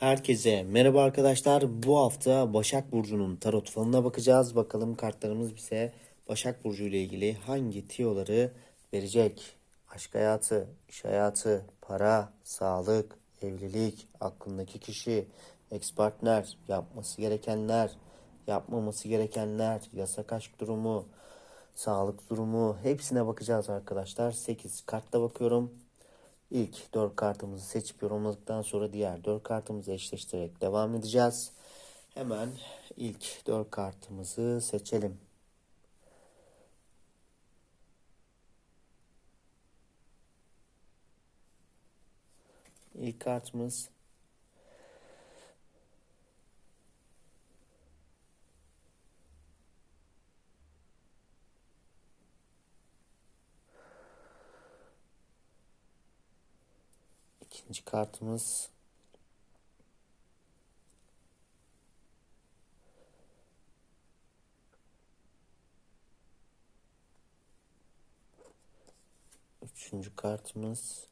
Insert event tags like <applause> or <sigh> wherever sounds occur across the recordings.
Herkese merhaba arkadaşlar. Bu hafta Başak Burcu'nun tarot falına bakacağız. Bakalım kartlarımız bize Başak Burcu ile ilgili hangi tiyoları verecek? Aşk hayatı, iş hayatı, para, sağlık, evlilik, aklındaki kişi, ex partner, yapması gerekenler, yapmaması gerekenler, yasak aşk durumu, sağlık durumu hepsine bakacağız arkadaşlar. 8 kartla bakıyorum. İlk 4 kartımızı seçip yorumladıktan sonra diğer 4 kartımızı eşleştirerek devam edeceğiz. Hemen ilk 4 kartımızı seçelim. İlk kartımız ikinci kartımız Üçüncü kartımız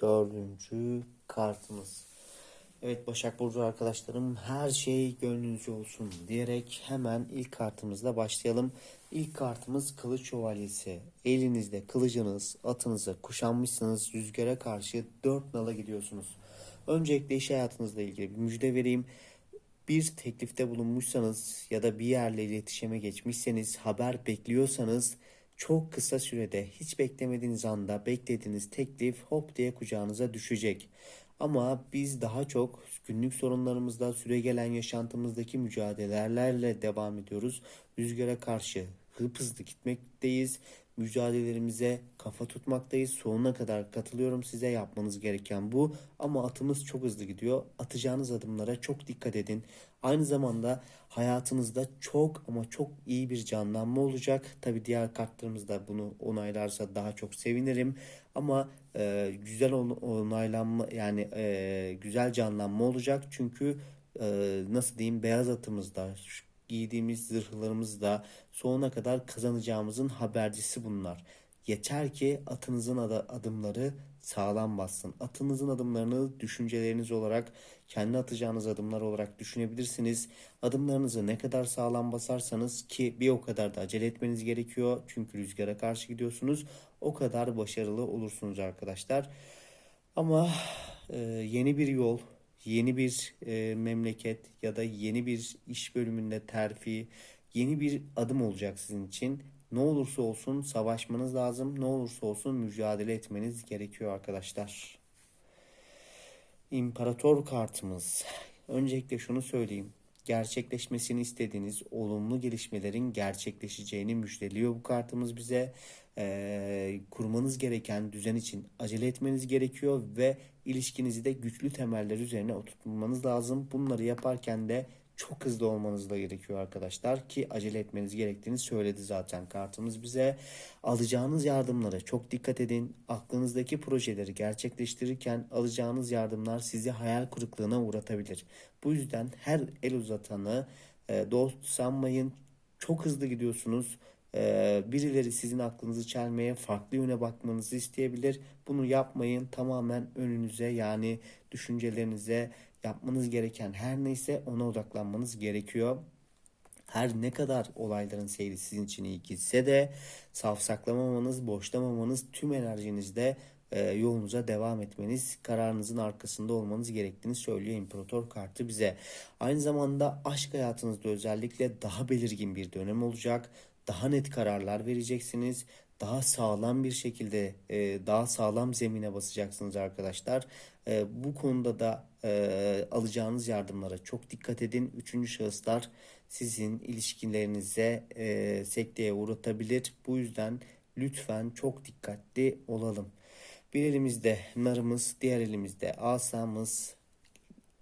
Dördüncü kartımız. Evet Başak Burcu arkadaşlarım her şey gönlünüzce olsun diyerek hemen ilk kartımızla başlayalım. İlk kartımız Kılıç Şövalyesi. Elinizde kılıcınız, atınızı kuşanmışsınız. Rüzgara karşı dört nala gidiyorsunuz. Öncelikle iş hayatınızla ilgili bir müjde vereyim. Bir teklifte bulunmuşsanız ya da bir yerle iletişime geçmişseniz, haber bekliyorsanız çok kısa sürede hiç beklemediğiniz anda beklediğiniz teklif hop diye kucağınıza düşecek. Ama biz daha çok günlük sorunlarımızda süregelen yaşantımızdaki mücadelelerle devam ediyoruz. Rüzgara karşı hıp hızlı gitmekteyiz. Mücadelelerimize kafa tutmaktayız. Sonuna kadar katılıyorum size yapmanız gereken bu. Ama atımız çok hızlı gidiyor. Atacağınız adımlara çok dikkat edin. Aynı zamanda hayatınızda çok ama çok iyi bir canlanma olacak. Tabi diğer kartlarımız da bunu onaylarsa daha çok sevinirim. Ama e, güzel on- onaylanma yani e, güzel canlanma olacak. Çünkü e, nasıl diyeyim beyaz atımızda giydiğimiz zırhlarımızda sonuna kadar kazanacağımızın habercisi bunlar. Yeter ki atınızın ada- adımları sağlam bassın. Atınızın adımlarını düşünceleriniz olarak, kendi atacağınız adımlar olarak düşünebilirsiniz. Adımlarınızı ne kadar sağlam basarsanız ki bir o kadar da acele etmeniz gerekiyor. Çünkü rüzgara karşı gidiyorsunuz. O kadar başarılı olursunuz arkadaşlar. Ama e, yeni bir yol, yeni bir e, memleket ya da yeni bir iş bölümünde terfi, yeni bir adım olacak sizin için. Ne olursa olsun savaşmanız lazım. Ne olursa olsun mücadele etmeniz gerekiyor arkadaşlar. İmparator kartımız. Öncelikle şunu söyleyeyim. Gerçekleşmesini istediğiniz olumlu gelişmelerin gerçekleşeceğini müjdeliyor bu kartımız bize. Ee, kurmanız gereken düzen için acele etmeniz gerekiyor ve ilişkinizi de güçlü temeller üzerine oturtmanız lazım. Bunları yaparken de çok hızlı olmanız da gerekiyor arkadaşlar ki acele etmeniz gerektiğini söyledi zaten kartımız bize. Alacağınız yardımlara çok dikkat edin. Aklınızdaki projeleri gerçekleştirirken alacağınız yardımlar sizi hayal kırıklığına uğratabilir. Bu yüzden her el uzatanı e, dost sanmayın. Çok hızlı gidiyorsunuz. E, birileri sizin aklınızı çelmeye, farklı yöne bakmanızı isteyebilir. Bunu yapmayın. Tamamen önünüze yani düşüncelerinize yapmanız gereken her neyse ona odaklanmanız gerekiyor. Her ne kadar olayların seyri sizin için iyi gitse de safsaklamamanız, boşlamamanız, tüm enerjinizle e, yolunuza devam etmeniz, kararınızın arkasında olmanız gerektiğini söylüyor İmparator kartı bize. Aynı zamanda aşk hayatınızda özellikle daha belirgin bir dönem olacak. Daha net kararlar vereceksiniz. Daha sağlam bir şekilde e, daha sağlam zemine basacaksınız arkadaşlar. E, bu konuda da e, alacağınız yardımlara çok dikkat edin. Üçüncü şahıslar sizin ilişkilerinize e, sekteye uğratabilir. Bu yüzden lütfen çok dikkatli olalım. Bir elimizde narımız, diğer elimizde asamız,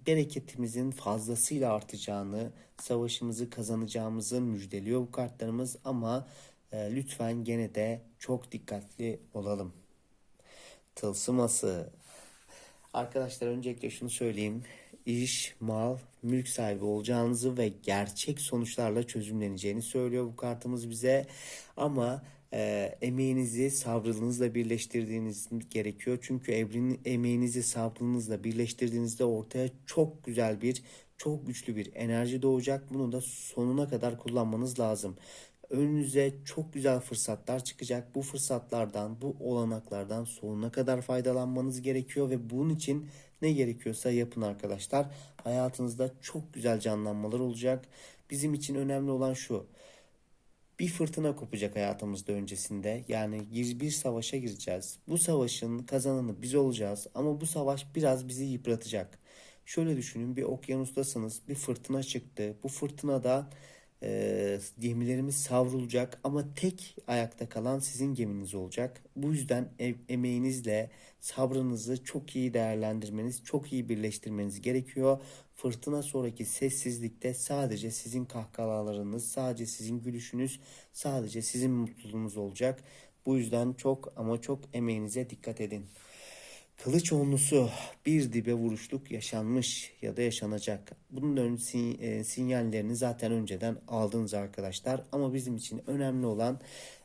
bereketimizin fazlasıyla artacağını, savaşımızı kazanacağımızı müjdeliyor bu kartlarımız ama e, lütfen gene de çok dikkatli olalım. Tılsım ası. Arkadaşlar öncelikle şunu söyleyeyim. iş, mal, mülk sahibi olacağınızı ve gerçek sonuçlarla çözümleneceğini söylüyor bu kartımız bize. Ama e, emeğinizi sabrınızla birleştirdiğiniz gerekiyor. Çünkü evrenin emeğinizi sabrınızla birleştirdiğinizde ortaya çok güzel bir, çok güçlü bir enerji doğacak. Bunu da sonuna kadar kullanmanız lazım. Önünüze çok güzel fırsatlar çıkacak. Bu fırsatlardan, bu olanaklardan sonuna kadar faydalanmanız gerekiyor ve bunun için ne gerekiyorsa yapın arkadaşlar. Hayatınızda çok güzel canlanmalar olacak. Bizim için önemli olan şu. Bir fırtına kopacak hayatımızda öncesinde. Yani bir savaşa gireceğiz. Bu savaşın kazananı biz olacağız ama bu savaş biraz bizi yıpratacak. Şöyle düşünün bir okyanustasınız, bir fırtına çıktı. Bu fırtınada e, gemilerimiz savrulacak ama tek ayakta kalan sizin geminiz olacak. Bu yüzden e- emeğinizle sabrınızı çok iyi değerlendirmeniz, çok iyi birleştirmeniz gerekiyor. Fırtına sonraki sessizlikte sadece sizin kahkahalarınız, sadece sizin gülüşünüz, sadece sizin mutluluğunuz olacak. Bu yüzden çok ama çok emeğinize dikkat edin. Kılıç onlusu bir dibe vuruşluk yaşanmış ya da yaşanacak. Bunun ön e, sinyallerini zaten önceden aldınız arkadaşlar. Ama bizim için önemli olan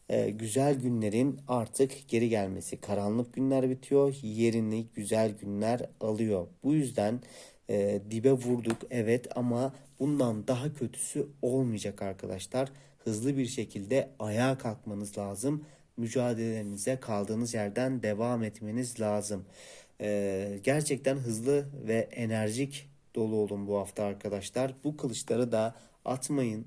e, güzel günlerin artık geri gelmesi. Karanlık günler bitiyor, yerini güzel günler alıyor. Bu yüzden e, dibe vurduk evet ama bundan daha kötüsü olmayacak arkadaşlar. Hızlı bir şekilde ayağa kalkmanız lazım mücadelelerinize kaldığınız yerden devam etmeniz lazım. Ee, gerçekten hızlı ve enerjik dolu olun bu hafta arkadaşlar. Bu kılıçları da atmayın.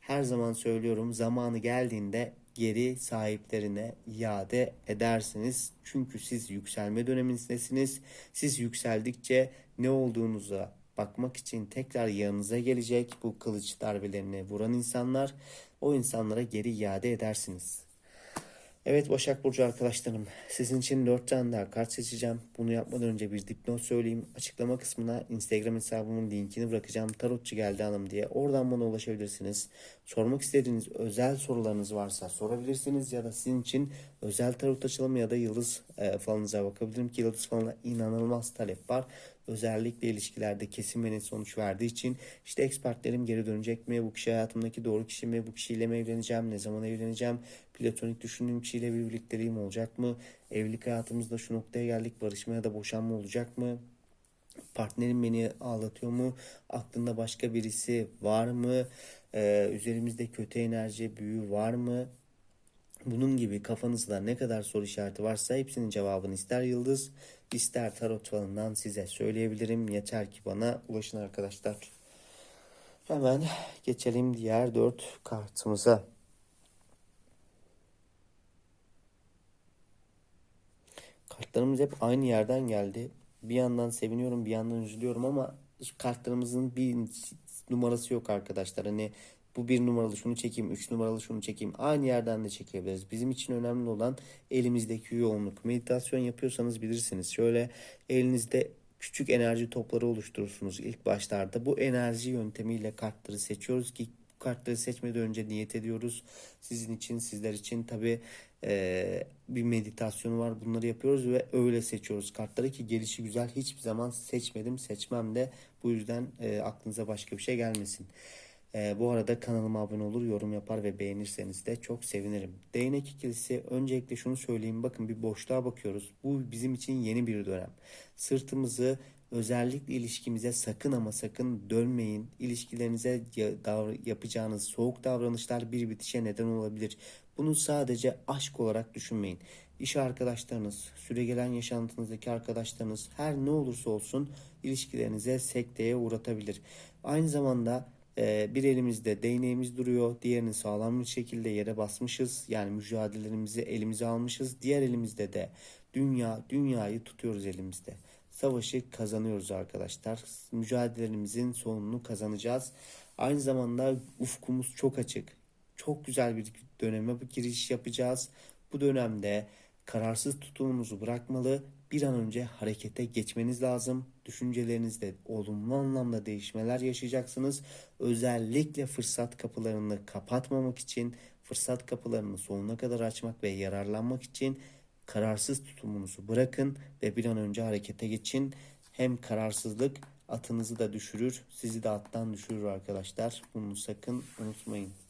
Her zaman söylüyorum zamanı geldiğinde geri sahiplerine iade edersiniz. Çünkü siz yükselme dönemindesiniz. Siz yükseldikçe ne olduğunuza bakmak için tekrar yanınıza gelecek bu kılıç darbelerini vuran insanlar. O insanlara geri iade edersiniz. Evet Başak Burcu arkadaşlarım sizin için 4 tane daha kart seçeceğim. Bunu yapmadan önce bir dipnot söyleyeyim. Açıklama kısmına Instagram hesabımın linkini bırakacağım. Tarotçu geldi hanım diye. Oradan bana ulaşabilirsiniz. Sormak istediğiniz özel sorularınız varsa sorabilirsiniz. Ya da sizin için özel tarot açılımı ya da yıldız e, falınıza bakabilirim ki yıldız falına inanılmaz talep var. Özellikle ilişkilerde kesin ve net sonuç verdiği için işte ekspertlerim geri dönecek mi? Bu kişi hayatımdaki doğru kişi mi? Bu kişiyle mi evleneceğim? Ne zaman evleneceğim? Platonik düşündüğüm kişiyle bir birlikteliğim olacak mı? Evlilik hayatımızda şu noktaya geldik. Barışma ya da boşanma olacak mı? Partnerim beni ağlatıyor mu? Aklında başka birisi var mı? Ee, üzerimizde kötü enerji, büyü var mı? Bunun gibi kafanızda ne kadar soru işareti varsa hepsinin cevabını ister yıldız ister tarot falından size söyleyebilirim. Yeter ki bana ulaşın arkadaşlar. Hemen geçelim diğer dört kartımıza. Kartlarımız hep aynı yerden geldi. Bir yandan seviniyorum, bir yandan üzülüyorum ama kartlarımızın bir numarası yok arkadaşlar. Hani bu bir numaralı şunu çekeyim, üç numaralı şunu çekeyim. Aynı yerden de çekebiliriz. Bizim için önemli olan elimizdeki yoğunluk. Meditasyon yapıyorsanız bilirsiniz. Şöyle elinizde küçük enerji topları oluşturursunuz ilk başlarda. Bu enerji yöntemiyle kartları seçiyoruz ki kartları seçmeden önce niyet ediyoruz. Sizin için, sizler için tabii e, bir meditasyon var. Bunları yapıyoruz ve öyle seçiyoruz kartları ki gelişi güzel. Hiçbir zaman seçmedim, seçmem de. Bu yüzden e, aklınıza başka bir şey gelmesin. Ee, bu arada kanalıma abone olur, yorum yapar ve beğenirseniz de çok sevinirim. Değnek ikilisi öncelikle şunu söyleyeyim. Bakın bir boşluğa bakıyoruz. Bu bizim için yeni bir dönem. Sırtımızı özellikle ilişkimize sakın ama sakın dönmeyin. İlişkilerinize yapacağınız soğuk davranışlar bir bitişe neden olabilir. Bunu sadece aşk olarak düşünmeyin. İş arkadaşlarınız, süregelen yaşantınızdaki arkadaşlarınız her ne olursa olsun ilişkilerinize sekteye uğratabilir. Aynı zamanda ee, bir elimizde değneğimiz duruyor. Diğerini sağlam bir şekilde yere basmışız. Yani mücadelelerimizi elimize almışız. Diğer elimizde de dünya, dünyayı tutuyoruz elimizde. Savaşı kazanıyoruz arkadaşlar. Mücadelelerimizin sonunu kazanacağız. Aynı zamanda ufkumuz çok açık. Çok güzel bir döneme bir giriş yapacağız. Bu dönemde kararsız tutumumuzu bırakmalı bir an önce harekete geçmeniz lazım. Düşüncelerinizde olumlu anlamda değişmeler yaşayacaksınız. Özellikle fırsat kapılarını kapatmamak için, fırsat kapılarını sonuna kadar açmak ve yararlanmak için kararsız tutumunuzu bırakın ve bir an önce harekete geçin. Hem kararsızlık atınızı da düşürür, sizi de attan düşürür arkadaşlar. Bunu sakın unutmayın.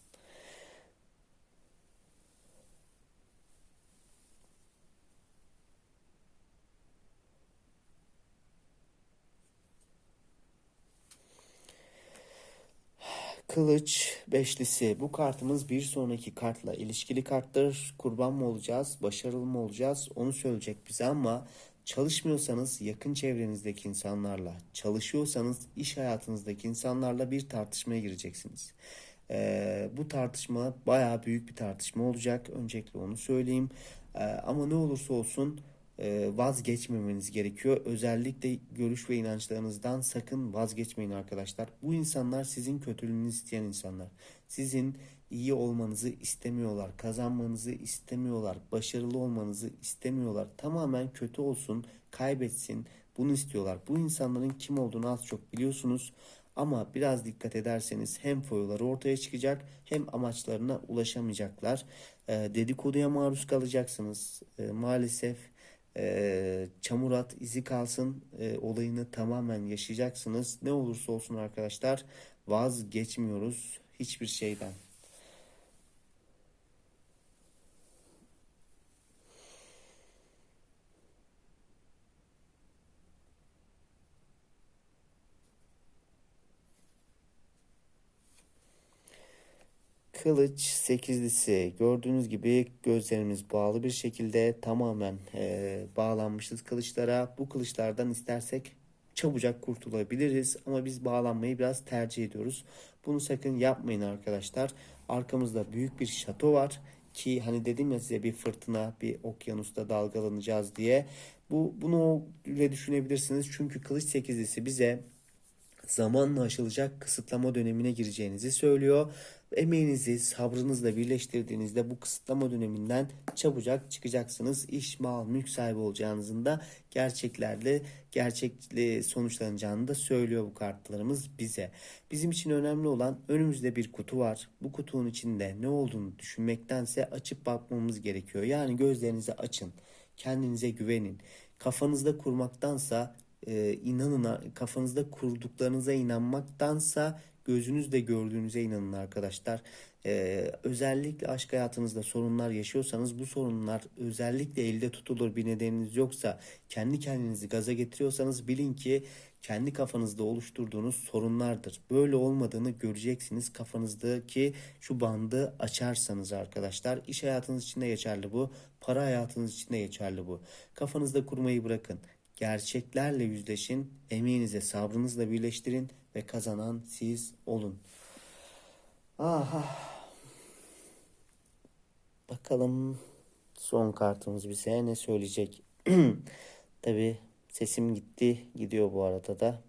Kılıç beşlisi. Bu kartımız bir sonraki kartla ilişkili karttır. Kurban mı olacağız, başarılı mı olacağız onu söyleyecek bize ama çalışmıyorsanız yakın çevrenizdeki insanlarla, çalışıyorsanız iş hayatınızdaki insanlarla bir tartışmaya gireceksiniz. Ee, bu tartışma bayağı büyük bir tartışma olacak. Öncelikle onu söyleyeyim. Ee, ama ne olursa olsun vazgeçmemeniz gerekiyor. Özellikle görüş ve inançlarınızdan sakın vazgeçmeyin arkadaşlar. Bu insanlar sizin kötülüğünüzü isteyen insanlar. Sizin iyi olmanızı istemiyorlar, kazanmanızı istemiyorlar, başarılı olmanızı istemiyorlar. Tamamen kötü olsun, kaybetsin bunu istiyorlar. Bu insanların kim olduğunu az çok biliyorsunuz. Ama biraz dikkat ederseniz hem foyaları ortaya çıkacak hem amaçlarına ulaşamayacaklar. E, dedikoduya maruz kalacaksınız. E, maalesef e, çamur at izi kalsın e, olayını tamamen yaşayacaksınız. Ne olursa olsun arkadaşlar vazgeçmiyoruz hiçbir şeyden. Kılıç sekizlisi gördüğünüz gibi gözlerimiz bağlı bir şekilde tamamen e, bağlanmışız kılıçlara. Bu kılıçlardan istersek çabucak kurtulabiliriz ama biz bağlanmayı biraz tercih ediyoruz. Bunu sakın yapmayın arkadaşlar. Arkamızda büyük bir şato var ki hani dedim ya size bir fırtına, bir okyanusta dalgalanacağız diye. Bu bunu öyle düşünebilirsiniz. Çünkü kılıç sekizlisi bize zamanla aşılacak kısıtlama dönemine gireceğinizi söylüyor. Emeğinizi sabrınızla birleştirdiğinizde bu kısıtlama döneminden çabucak çıkacaksınız. İş, mal, mülk sahibi olacağınızın da gerçeklerle gerçekli sonuçlanacağını da söylüyor bu kartlarımız bize. Bizim için önemli olan önümüzde bir kutu var. Bu kutunun içinde ne olduğunu düşünmektense açıp bakmamız gerekiyor. Yani gözlerinizi açın. Kendinize güvenin. Kafanızda kurmaktansa e, inanın kafanızda kurduklarınıza inanmaktansa gözünüzle gördüğünüze inanın arkadaşlar. Ee, özellikle aşk hayatınızda sorunlar yaşıyorsanız bu sorunlar özellikle elde tutulur bir nedeniniz yoksa kendi kendinizi gaza getiriyorsanız bilin ki kendi kafanızda oluşturduğunuz sorunlardır. Böyle olmadığını göreceksiniz kafanızdaki şu bandı açarsanız arkadaşlar. İş hayatınız için de geçerli bu. Para hayatınız için de geçerli bu. Kafanızda kurmayı bırakın. Gerçeklerle yüzleşin, emeğinize sabrınızla birleştirin ve kazanan siz olun. Aha. Bakalım son kartımız bize ne söyleyecek? <clears throat> Tabi sesim gitti, gidiyor bu arada da.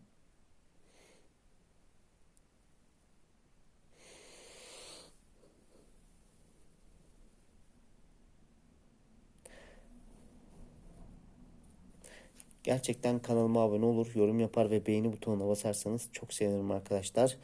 Gerçekten kanalıma abone olur, yorum yapar ve beğeni butonuna basarsanız çok sevinirim arkadaşlar.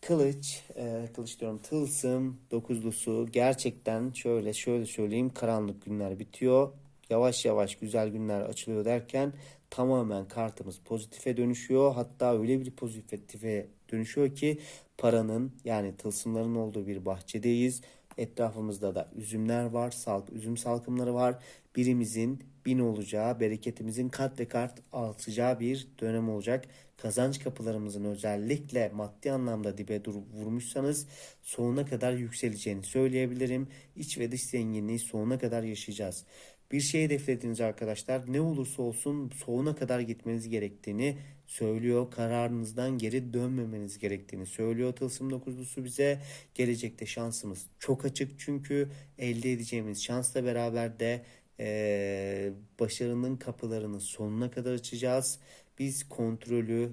Kılıç, e, kılıç diyorum tılsım dokuzlusu gerçekten şöyle şöyle söyleyeyim karanlık günler bitiyor. Yavaş yavaş güzel günler açılıyor derken tamamen kartımız pozitife dönüşüyor. Hatta öyle bir pozitife dönüşüyor ki paranın yani tılsımların olduğu bir bahçedeyiz. Etrafımızda da üzümler var, salk, üzüm salkımları var. Birimizin bin olacağı, bereketimizin kat ve kat artacağı bir dönem olacak. Kazanç kapılarımızın özellikle maddi anlamda dibe dur vurmuşsanız sonuna kadar yükseleceğini söyleyebilirim. İç ve dış zenginliği sonuna kadar yaşayacağız. Bir şey hedeflediniz arkadaşlar ne olursa olsun sonuna kadar gitmeniz gerektiğini söylüyor. Kararınızdan geri dönmemeniz gerektiğini söylüyor Tılsım 9'lusu bize. Gelecekte şansımız çok açık çünkü elde edeceğimiz şansla beraber de e, başarının kapılarını sonuna kadar açacağız. Biz kontrolü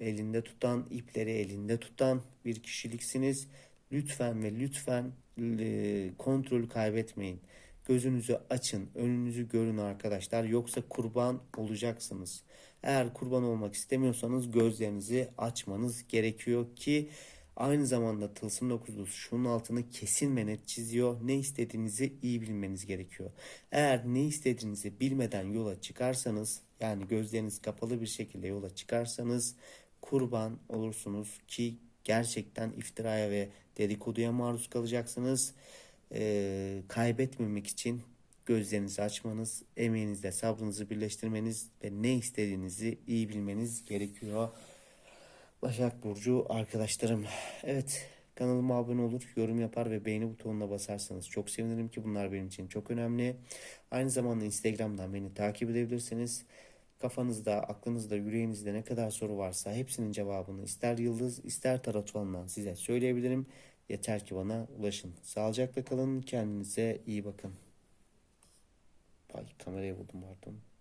elinde tutan, ipleri elinde tutan bir kişiliksiniz. Lütfen ve lütfen e, kontrolü kaybetmeyin. Gözünüzü açın, önünüzü görün arkadaşlar. Yoksa kurban olacaksınız. Eğer kurban olmak istemiyorsanız gözlerinizi açmanız gerekiyor ki aynı zamanda tılsım dokuzlusu şunun altını kesin ve net çiziyor. Ne istediğinizi iyi bilmeniz gerekiyor. Eğer ne istediğinizi bilmeden yola çıkarsanız yani gözleriniz kapalı bir şekilde yola çıkarsanız kurban olursunuz ki gerçekten iftiraya ve dedikoduya maruz kalacaksınız. Ee, kaybetmemek için gözlerinizi açmanız, emeğinizle sabrınızı birleştirmeniz ve ne istediğinizi iyi bilmeniz gerekiyor. Başak Burcu arkadaşlarım. Evet kanalıma abone olur, yorum yapar ve beğeni butonuna basarsanız çok sevinirim ki bunlar benim için çok önemli. Aynı zamanda Instagram'dan beni takip edebilirsiniz. Kafanızda, aklınızda, yüreğinizde ne kadar soru varsa hepsinin cevabını ister yıldız ister tarot falından size söyleyebilirim. Yeter ki bana ulaşın. Sağlıcakla kalın, kendinize iyi bakın. Ay kamerayı buldum pardon.